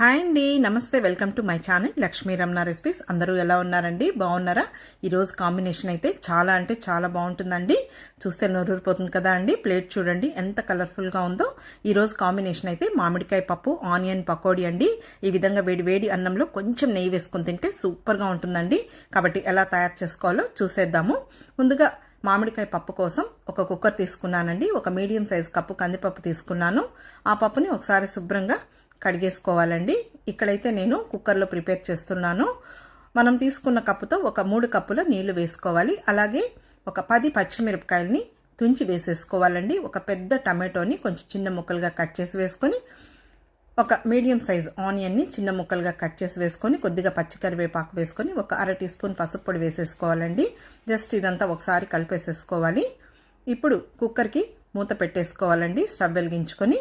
Hi అండి నమస్తే welcome to my channel Lakshmi Ramana recipes. అందరూ ఎలా ఉన్నారండి? బాగున్నారా? ఈరోజు కాంబినేషన్ అయితే చాలా అంటే చాలా బాగుంటుందండి. చూస్తే నోరూరిపోతుంది కదా అండి. ప్లేట్ చూడండి ఎంత కలర్ఫుల్గా ఉందో. ఈరోజు కాంబినేషన్ అయితే మామిడికాయ పప్పు ఆనియన్ పకోడీ అండి. ఈ విధంగా వేడి వేడి అన్నంలో కొంచెం నెయ్యి వేసుకొని తింటే సూపర్గా ఉంటుందండి. కాబట్టి ఎలా తయారు చేసుకోవాలో చూసేద్దాము. ముందుగా మామిడికాయ పప్పు కోసం ఒక కుక్కర్ తీసుకున్నానండి. ఒక మీడియం సైజ్ కప్పు కందిపప్పు తీసుకున్నాను. ఆ పప్పుని ఒకసారి శుభ్రంగా కడిగేసుకోవాలండి. ఇక్కడైతే నేను కుక్కర్లో ప్రిపేర్ చేస్తున్నాను. మనం తీసుకున్న కప్పుతో ఒక మూడు కప్పుల నీళ్ళు వేసుకోవాలి. అలాగే ఒక పది పచ్చిమిరపకాయలని తుంచి వేసేసుకోవాలండి. ఒక పెద్ద టమాటోని కొంచెం చిన్న ముక్కలుగా కట్ చేసి వేసుకొని ఒక మీడియం సైజ్ ఆనియన్ని చిన్న ముక్కలుగా కట్ చేసి వేసుకొని కొద్దిగా పచ్చికరివేపాకు వేసుకొని ఒక అర టీ స్పూన్ పసుపు పొడి వేసేసుకోవాలండి. జస్ట్ ఇదంతా ఒకసారి కలిపేసేసుకోవాలి. ఇప్పుడు కుక్కర్కి మూత పెట్టేసుకోవాలండి. స్టవ్ వెలిగించుకొని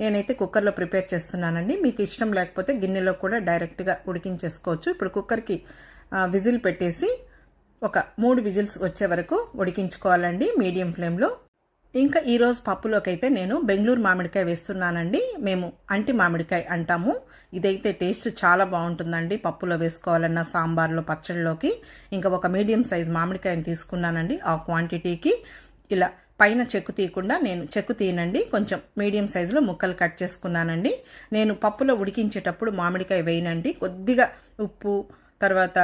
నేనైతే కుక్కర్లో ప్రిపేర్ చేస్తున్నానండి. మీకు ఇష్టం లేకపోతే గిన్నెలో కూడా డైరెక్ట్గా ఉడికించేసుకోవచ్చు. ఇప్పుడు కుక్కర్కి విజిల్ పెట్టేసి ఒక మూడు విజిల్స్ వచ్చే వరకు ఉడికించుకోవాలండి మీడియం ఫ్లేమ్లో. ఇంకా ఈరోజు పప్పులోకి అయితే నేను బెంగళూరు మామిడికాయ వేస్తున్నానండి. మేము అంటి మామిడికాయ అంటాము. ఇదైతే టేస్ట్ చాలా బాగుంటుందండి పప్పులో వేసుకోవాలన్నా సాంబార్లో పచ్చళ్ళలోకి. ఇంకా ఒక మీడియం సైజ్ మామిడికాయని తీసుకున్నానండి ఆ క్వాంటిటీకి. ఇలా పైన చెక్కు తీయకుండా నేను చెక్కు తీయనండి. కొంచెం మీడియం సైజులో ముక్కలు కట్ చేసుకున్నానండి. నేను పప్పులో ఉడికించేటప్పుడు మామిడికాయ వేయనండి. కొద్దిగా ఉప్పు తర్వాత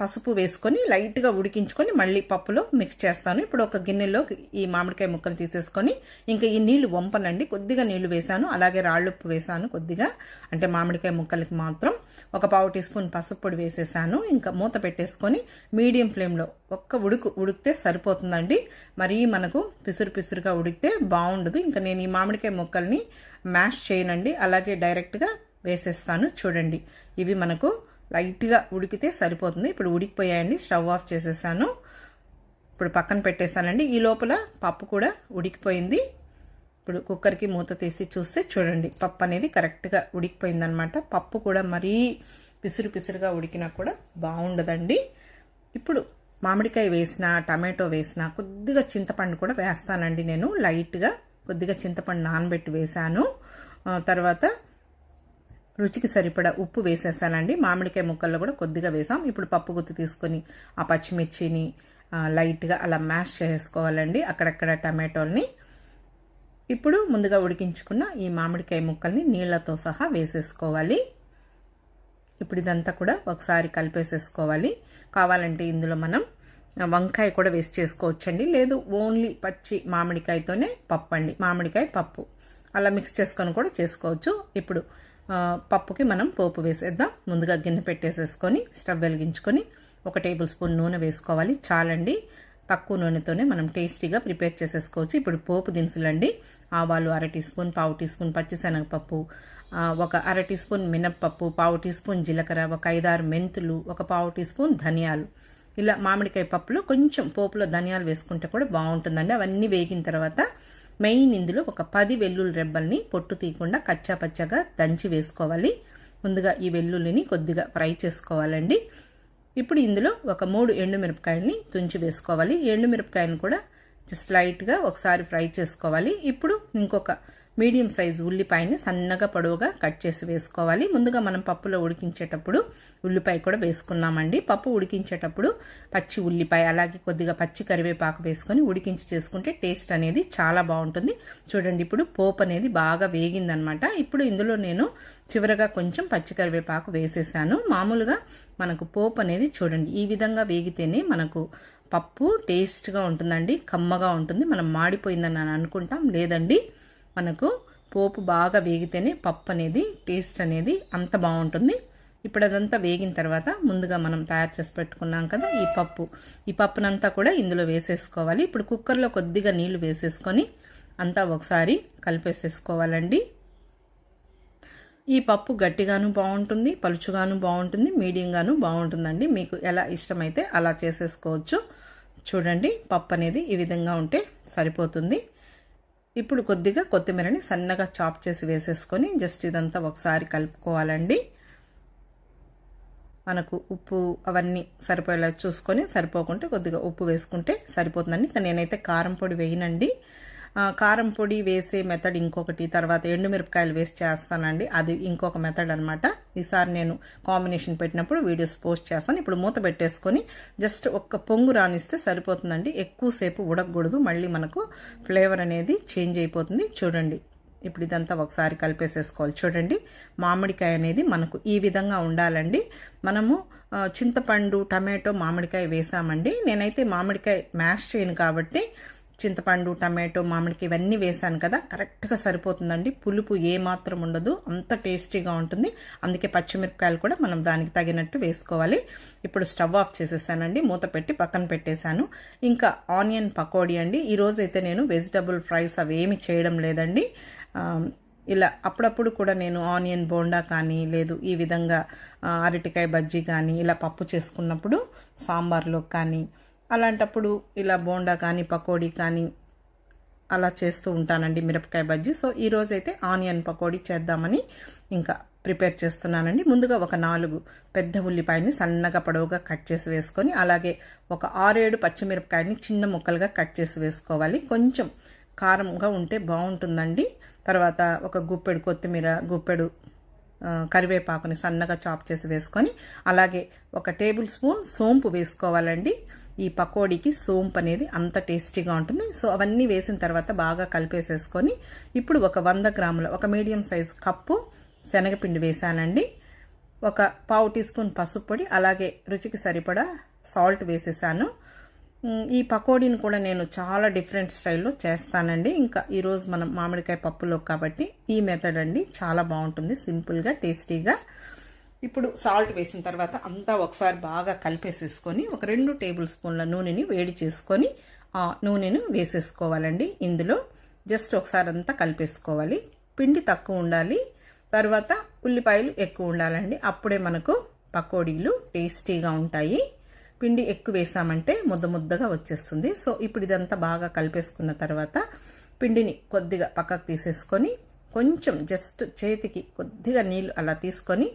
పసుపు వేసుకొని లైట్గా ఉడికించుకొని మళ్ళీ పప్పులో మిక్స్ చేస్తాను. ఇప్పుడు ఒక గిన్నెలో ఈ మామిడికాయ ముక్కలు తీసేసుకొని ఇంకా ఈ నీళ్ళు వంపనండి. కొద్దిగా నీళ్ళు వేసాను అలాగే రాళ్ళుప్పు వేసాను కొద్దిగా. అంటే మామిడికాయ ముక్కలకి మాత్రం ఒక పావు టీ స్పూన్ పసుపు పొడి వేసేసాను. ఇంకా మూత పెట్టేసుకొని మీడియం ఫ్లేమ్లో ఒక్క ఉడుకు ఉడికితే సరిపోతుందండి. మరీ మనకు పిసురు పిసురుగా ఉడికితే బాగుండదు. ఇంకా నేను ఈ మామిడికాయ ముక్కల్ని మ్యాష్ చేయనండి. అలాగే డైరెక్ట్గా వేసేస్తాను. చూడండి. ఇవి మనకు లైట్గా ఉడికితే సరిపోతుంది. ఇప్పుడు ఉడికిపోయాయండి స్టవ్ ఆఫ్ చేసేసాను. ఇప్పుడు పక్కన పెట్టేశానండి. ఈ లోపల పప్పు కూడా ఉడికిపోయింది. ఇప్పుడు కుక్కర్కి మూత తీసి చూస్తే చూడండి పప్పు అనేది కరెక్ట్గా ఉడికిపోయిందనమాట పప్పు కూడా మరీ పిసురు పిసురుగా ఉడికినా కూడా బాగుండదండి. ఇప్పుడు మామిడికాయ వేసిన టమాటో వేసిన కొద్దిగా చింతపండు కూడా వేస్తానండి నేను. లైట్గా కొద్దిగా చింతపండు నానబెట్టి వేశాను. తర్వాత రుచికి సరిపడా ఉప్పు వేసేసానండి. మామిడికాయ ముక్కల్లో కూడా కొద్దిగా వేసాం. ఇప్పుడు పప్పు గుత్తి తీసుకొని ఆ పచ్చిమిర్చిని లైట్గా అలా మ్యాష్ చేసుకోవాలండి. అక్కడక్కడ టమాటోల్ని ఇప్పుడు ముందుగా ఉడికించుకున్న ఈ మామిడికాయ ముక్కల్ని నీళ్ళతో సహా వేసేసుకోవాలి. ఇప్పుడు ఇదంతా కూడా ఒకసారి కలిపేసేసుకోవాలి. కావాలంటే ఇందులో మనం వంకాయ కూడా వేస్ట్ చేసుకోవచ్చండి. లేదు ఓన్లీ పచ్చి మామిడికాయతోనే పప్పు అండి. మామిడికాయ పప్పు. అలా మిక్స్ చేసుకొని కూడా చేసుకోవచ్చు. ఇప్పుడు పప్పుకి మనం పోపు వేసేద్దాం. ముందుగా గిన్నె పెట్టేసేసుకొని స్టవ్ వెలిగించుకొని ఒక టేబుల్ స్పూన్ నూనె వేసుకోవాలి. చాలండి. తక్కువ నూనెతోనే మనం టేస్టీగా ప్రిపేర్ చేసేసుకోవచ్చు. ఇప్పుడు పోపు దినుసులు అండి ఆవాలు అర టీ స్పూన్ పావు టీ స్పూన్ పచ్చిశనగపప్పు ఒక అర టీ స్పూన్ మినప్పప్పు పావు టీ స్పూన్ జీలకర్ర ఒక ఐదారు మెంతులు ఒక పావు టీ స్పూన్ ధనియాలు. ఇలా మామిడికాయ పప్పులో కొంచెం పోపులో ధనియాలు వేసుకుంటే కూడా బాగుంటుందండి. అవన్నీ వేగిన తర్వాత మెయిన్ ఇందులో ఒక పది వెల్లుల్లి రెబ్బల్ని పొట్టు తీయకుండా కచ్చా పచ్చగా దంచి వేసుకోవాలి. ముందుగా ఈ వెల్లుల్లిని కొద్దిగా ఫ్రై చేసుకోవాలండి. ఇప్పుడు ఇందులో ఒక మూడు ఎండుమిరపకాయలని తుంచి వేసుకోవాలి. ఎండుమిరపకాయని కూడా జస్ట్ లైట్గా ఒకసారి ఫ్రై చేసుకోవాలి. ఇప్పుడు ఇంకొక మీడియం సైజు ఉల్లిపాయని సన్నగా పొడవుగా కట్ చేసి వేసుకోవాలి. ముందుగా మనం పప్పులో ఉడికించేటప్పుడు ఉల్లిపాయ కూడా వేసుకున్నామండి. పప్పు ఉడికించేటప్పుడు పచ్చి ఉల్లిపాయ అలాగే కొద్దిగా పచ్చి కరివేపాకు వేసుకొని ఉడికించి చేసుకుంటే టేస్ట్ అనేది చాలా బాగుంటుంది. చూడండి ఇప్పుడు పోపు అనేది బాగా వేగిందనమాట. ఇప్పుడు ఇందులో నేను చివరగా కొంచెం పచ్చి కరివేపాకు వేసేసాను. మామూలుగా మనకు పోపు అనేది చూడండి ఈ విధంగా వేగితేనే మనకు పప్పు టేస్ట్గా ఉంటుందండి. కమ్మగా ఉంటుంది. మనం మాడిపోయిందని అనుకుంటాం. లేదండి మనకు పోపు బాగా వేగితేనే పప్పు అనేది టేస్ట్ అనేది అంత బాగుంటుంది. ఇప్పుడు అదంతా వేగిన తర్వాత ముందుగా మనం తయారు చేసి పెట్టుకున్నాం కదా ఈ పప్పు. ఈ పప్పునంతా కూడా ఇందులో వేసేసుకోవాలి. ఇప్పుడు కుక్కర్లో కొద్దిగా నీళ్ళు వేసేసుకొని అంతా ఒకసారి కలిపేసేసుకోవాలండి. ఈ పప్పు గట్టిగాను బాగుంటుంది పలుచుగాను బాగుంటుంది మీడియంగాను బాగుంటుందండి. మీకు ఎలా ఇష్టమైతే అలా చేసేసుకోవచ్చు. చూడండి పప్పు అనేది ఈ విధంగా ఉంటే సరిపోతుంది. ఇప్పుడు కొద్దిగా కొత్తిమీరని సన్నగా చాప్ చేసి వేసేసుకొని జస్ట్ ఇదంతా ఒకసారి కలుపుకోవాలండి. మనకు ఉప్పు అవన్నీ సరిపోయేలా చూసుకొని సరిపోకుంటే కొద్దిగా ఉప్పు వేసుకుంటే సరిపోతుందండి. నేనైతే కారం పొడి వేయనండి. కారం పొడి వేసే మెథడ్ ఇంకొకటి తర్వాత ఎండుమిరపకాయలు వేసి చేస్తానండి. అది ఇంకొక మెథడ్ అనమాట ఈసారి నేను కాంబినేషన్ పెట్టినప్పుడు వీడియోస్ పోస్ట్ చేస్తాను. ఇప్పుడు మూత పెట్టేసుకొని జస్ట్ ఒక్క పొంగు రానిస్తే సరిపోతుందండి. ఎక్కువసేపు ఉడకకూడదు. మళ్ళీ మనకు ఫ్లేవర్ అనేది చేంజ్ అయిపోతుంది. చూడండి. ఇప్పుడు ఇదంతా ఒకసారి కలిపేసేసుకోవాలి. చూడండి. మామిడికాయ అనేది మనకు ఈ విధంగా ఉండాలండి. మనము చింతపండు టమాటో మామిడికాయ వేసామండి. నేనైతే మామిడికాయ మ్యాష్ చేయను కాబట్టి చింతపండు టమాటో మామిడికి ఇవన్నీ వేసాను కదా కరెక్ట్గా సరిపోతుందండి. పులుపు ఏ మాత్రం ఉండదు అంత టేస్టీగా ఉంటుంది. అందుకే పచ్చిమిరపకాయలు కూడా మనం దానికి తగినట్టు వేసుకోవాలి. ఇప్పుడు స్టవ్ ఆఫ్ చేసేసానండి మూత పెట్టి పక్కన పెట్టేశాను. ఇంకా ఆనియన్ పకోడీ అండి. ఈరోజు అయితే నేను వెజిటబుల్ ఫ్రైస్ అవి ఏమి చేయడం లేదండి. ఇలా అప్పుడప్పుడు కూడా నేను ఆనియన్ బోండా కానీ లేదు ఈ విధంగా అరటికాయ బజ్జీ కానీ ఇలా పప్పు చేసుకున్నప్పుడు సాంబార్లో కానీ అలాంటప్పుడు ఇలా బోండా కానీ పకోడీ కానీ అలా చేస్తూ ఉంటానండి మిరపకాయ బజ్జీ. సో ఈరోజు అయితే ఆనియన్ పకోడీ చేద్దామని ఇంకా ప్రిపేర్ చేస్తున్నానండి. ముందుగా ఒక నాలుగు పెద్ద ఉల్లిపాయని సన్నగా పొడవుగా కట్ చేసి వేసుకొని అలాగే ఒక ఆరేడు పచ్చిమిరపకాయని చిన్న ముక్కలుగా కట్ చేసి వేసుకోవాలి. కొంచెం కారంగా ఉంటే బాగుంటుందండి. తర్వాత ఒక గుప్పెడు కొత్తిమీర గుప్పెడు కరివేపాకుని సన్నగా చాప్ చేసి వేసుకొని అలాగే ఒక టేబుల్ స్పూన్ సోంపు వేసుకోవాలండి. ఈ పకోడీకి సోంపు అనేది అంత టేస్టీగా ఉంటుంది. సో అవన్నీ వేసిన తర్వాత బాగా కలిపేసేసుకొని ఇప్పుడు ఒక వంద గ్రాముల ఒక మీడియం సైజ్ కప్పు శనగపిండి వేసానండి. ఒక పావు టీ స్పూన్ పసుపు పొడి అలాగే రుచికి సరిపడా సాల్ట్ వేసేసాను. ఈ పకోడీని కూడా నేను చాలా డిఫరెంట్ స్టైల్లో చేస్తానండి. ఇంకా ఈరోజు మనం మామిడికాయ పప్పులో కాబట్టి ఈ మెథడ్ అండి చాలా బాగుంటుంది సింపుల్గా టేస్టీగా. ఇప్పుడు సాల్ట్ వేసిన తర్వాత అంతా ఒకసారి బాగా కలిపేసేసుకొని ఒక రెండు టేబుల్ స్పూన్ల నూనెని వేడి చేసుకొని ఆ నూనెను వేసేసుకోవాలండి. ఇందులో జస్ట్ ఒకసారి అంతా కలిపేసుకోవాలి. పిండి తక్కువ ఉండాలి. తర్వాత ఉల్లిపాయలు ఎక్కువ ఉండాలండి. అప్పుడే మనకు పకోడీలు టేస్టీగా ఉంటాయి. పిండి ఎక్కువ వేసామంటే ముద్ద ముద్దగా వచ్చేస్తుంది. సో ఇప్పుడు ఇదంతా బాగా కలిపేసుకున్న తర్వాత పిండిని కొద్దిగా పక్కకు తీసేసుకొని కొంచెం జస్ట్ చేతికి కొద్దిగా నీళ్ళు అలా తీసుకొని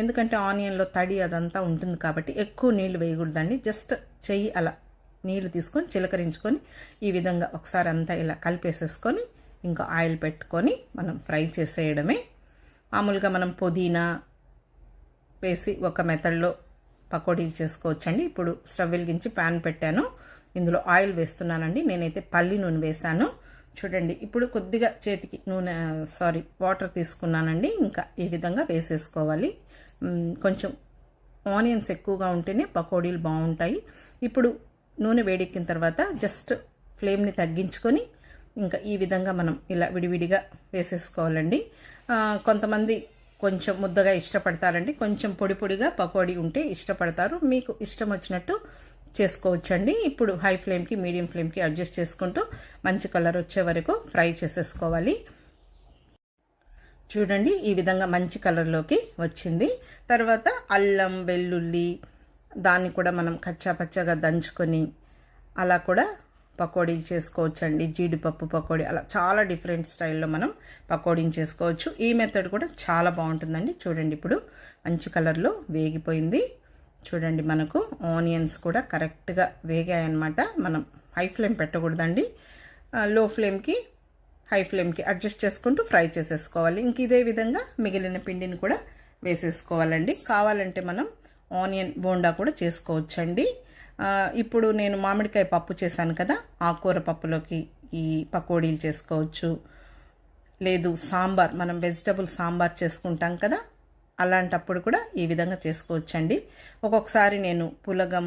ఎందుకంటే ఆనియన్లో తడి అదంతా ఉంటుంది కాబట్టి ఎక్కువ నీళ్ళు వేయకూడదండి. జస్ట్ చెయ్యి అలా నీళ్ళు తీసుకొని చిలకరించుకొని ఈ విధంగా ఒకసారి అంతా ఇలా కలిపేసేసుకొని ఇంకా ఆయిల్ పెట్టుకొని మనం ఫ్రై చేసేయడమే. మామూలుగా మనం పుదీనా వేసి ఒక మెథడ్లో పకోడీలు చేసుకోవచ్చండి. ఇప్పుడు స్టవ్ వెలిగించి ప్యాన్ పెట్టాను. ఇందులో ఆయిల్ వేస్తున్నానండి. నేనైతే పల్లి నూనె వేశాను. చూడండి ఇప్పుడు కొద్దిగా చేతికి నూనె సారీ వాటర్ తీసుకున్నానండి. ఇంకా ఈ విధంగా వేసేసుకోవాలి. కొంచెం ఆనియన్స్ ఎక్కువగా ఉంటేనే పకోడీలు బాగుంటాయి. ఇప్పుడు నూనె వేడెక్కిన తర్వాత జస్ట్ ఫ్లేమ్ని తగ్గించుకొని ఇంకా ఈ విధంగా మనం ఇలా విడివిడిగా వేసేసుకోవాలండి. కొంతమంది కొంచెం ముద్దగా ఇష్టపడతారండి. కొంచెం పొడి పొడిగా పకోడీ ఉంటే ఇష్టపడతారు. మీకు ఇష్టం వచ్చినట్టు చేసుకోవచ్చండి. ఇప్పుడు హై ఫ్లేమ్కి మీడియం ఫ్లేమ్కి అడ్జస్ట్ చేసుకుంటూ మంచి కలర్ వచ్చే వరకు ఫ్రై చేసేసుకోవాలి. చూడండి ఈ విధంగా మంచి కలర్లోకి వచ్చింది. తర్వాత అల్లం వెల్లుల్లి దాన్ని కూడా మనం కచ్చాపచ్చాగా దంచుకొని అలా కూడా పకోడీలు చేసుకోవచ్చండి. జీడిపప్పు పకోడీ అలా చాలా డిఫరెంట్ స్టైల్లో మనం పకోడీని చేసుకోవచ్చు. ఈ మెథడ్ కూడా చాలా బాగుంటుందండి. చూడండి ఇప్పుడు మంచి కలర్లో వేగిపోయింది. చూడండి మనకు ఆనియన్స్ కూడా కరెక్ట్గా వేగాయన్నమాట. మనం హై ఫ్లేమ్ పెట్టకూడదండి. లో ఫ్లేమ్కి హై ఫ్లేమ్కి అడ్జస్ట్ చేసుకుంటూ ఫ్రై చేసేసుకోవాలి. ఇంక ఇదే విధంగా మిగిలిన పిండిని కూడా వేసేసుకోవాలండి. కావాలంటే మనం ఆనియన్ బోండా కూడా చేసుకోవచ్చండి. ఇప్పుడు నేను మామిడికాయ పప్పు చేశాను కదా ఆకుకూర పప్పులోకి ఈ పకోడీలు చేసుకోవచ్చు. లేదు సాంబార్ మనం వెజిటబుల్ సాంబార్ చేసుకుంటాం కదా అలాంటప్పుడు కూడా ఈ విధంగా చేసుకోవచ్చండి. ఒక్కొక్కసారి నేను పులగం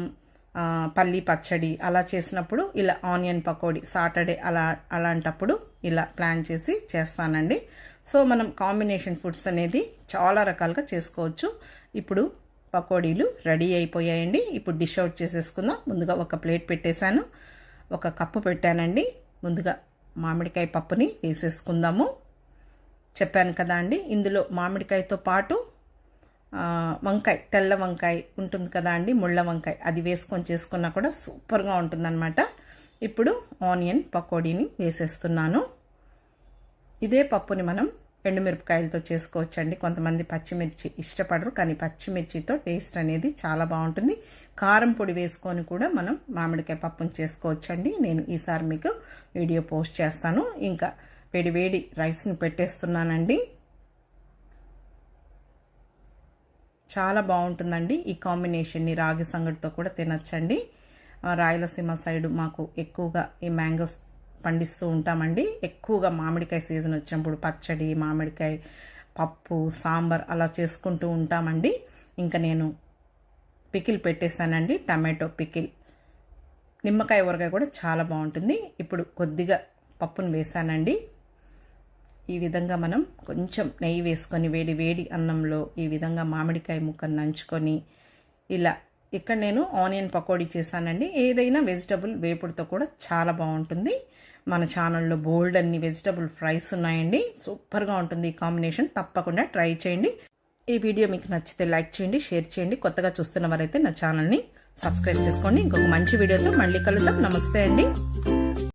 పల్లి పచ్చడి అలా చేసినప్పుడు ఇలా ఆనియన్ పకోడీ సాటర్డే అలా అలాంటప్పుడు ఇలా ప్లాన్ చేసి చేస్తానండి. సో మనం కాంబినేషన్ ఫుడ్స్ అనేది చాలా రకాలుగా చేసుకోవచ్చు. ఇప్పుడు పకోడీలు రెడీ అయిపోయాయండి. ఇప్పుడు డిష్ అవుట్ చేసేసుకుందాం. ముందుగా ఒక ప్లేట్ పెట్టేశాను. ఒక కప్పు పెట్టానండి. ముందుగా మామిడికాయ పప్పుని వేసేసుకుందాము. చెప్పాను కదా అండి ఇందులో మామిడికాయతో పాటు వంకాయ తెల్ల వంకాయ ఉంటుంది కదా అండి ముళ్ళ వంకాయ. అది వేసుకొని చేసుకున్నా కూడా సూపర్గా ఉంటుందన్నమాట. ఇప్పుడు ఆనియన్ పకోడీని వేసేస్తున్నాను. ఇదే పప్పుని మనం ఎండుమిరపకాయలతో చేసుకోవచ్చండి. కొంతమంది పచ్చిమిర్చి ఇష్టపడరు కానీ పచ్చిమిర్చితో టేస్ట్ అనేది చాలా బాగుంటుంది. కారం పొడి వేసుకొని కూడా మనం మామిడికాయ పప్పును చేసుకోవచ్చండి. నేను ఈసారి మీకు వీడియో పోస్ట్ చేస్తాను. ఇంకా వేడి వేడి రైస్ని పెట్టేస్తున్నానండి. చాలా బాగుంటుందండి ఈ కాంబినేషన్ని రాగి సంగటితో కూడా తినచ్చండి. రాయలసీమ సైడ్ మాకు ఎక్కువగా ఈ మ్యాంగోస్ పండిస్తూ ఉంటామండి. ఎక్కువగా మామిడికాయ సీజన్ వచ్చినప్పుడు పచ్చడి మామిడికాయ పప్పు సాంబార్ అలా చేసుకుంటూ ఉంటామండి. ఇంకా నేను పికిల్ పెట్టేశానండి టమాటో పికిల్. నిమ్మకాయ ఊరగాయ కూడా చాలా బాగుంటుంది. ఇప్పుడు కొద్దిగా పప్పును వేసానండి ఈ విధంగా మనం కొంచెం నెయ్యి వేసుకొని వేడి వేడి అన్నంలో ఈ విధంగా మామిడికాయ ముక్కను నంచుకొని ఇలా ఇక్కడ నేను ఆనియన్ పకోడీ చేశానండి. ఏదైనా వెజిటబుల్ వేపుడుతో కూడా చాలా బాగుంటుంది. మన ఛానల్లో బోల్డ్ అన్ని వెజిటబుల్ ఫ్రైస్ ఉన్నాయండి. సూపర్గా ఉంటుంది ఈ కాంబినేషన్. తప్పకుండా ట్రై చేయండి. ఈ వీడియో మీకు నచ్చితే లైక్ చేయండి షేర్ చేయండి. కొత్తగా చూస్తున్న వారైతే నా ఛానల్ని సబ్స్క్రైబ్ చేసుకోండి. ఇంకొక మంచి వీడియోతో మళ్ళీ కలుద్దాం. నమస్తే అండి.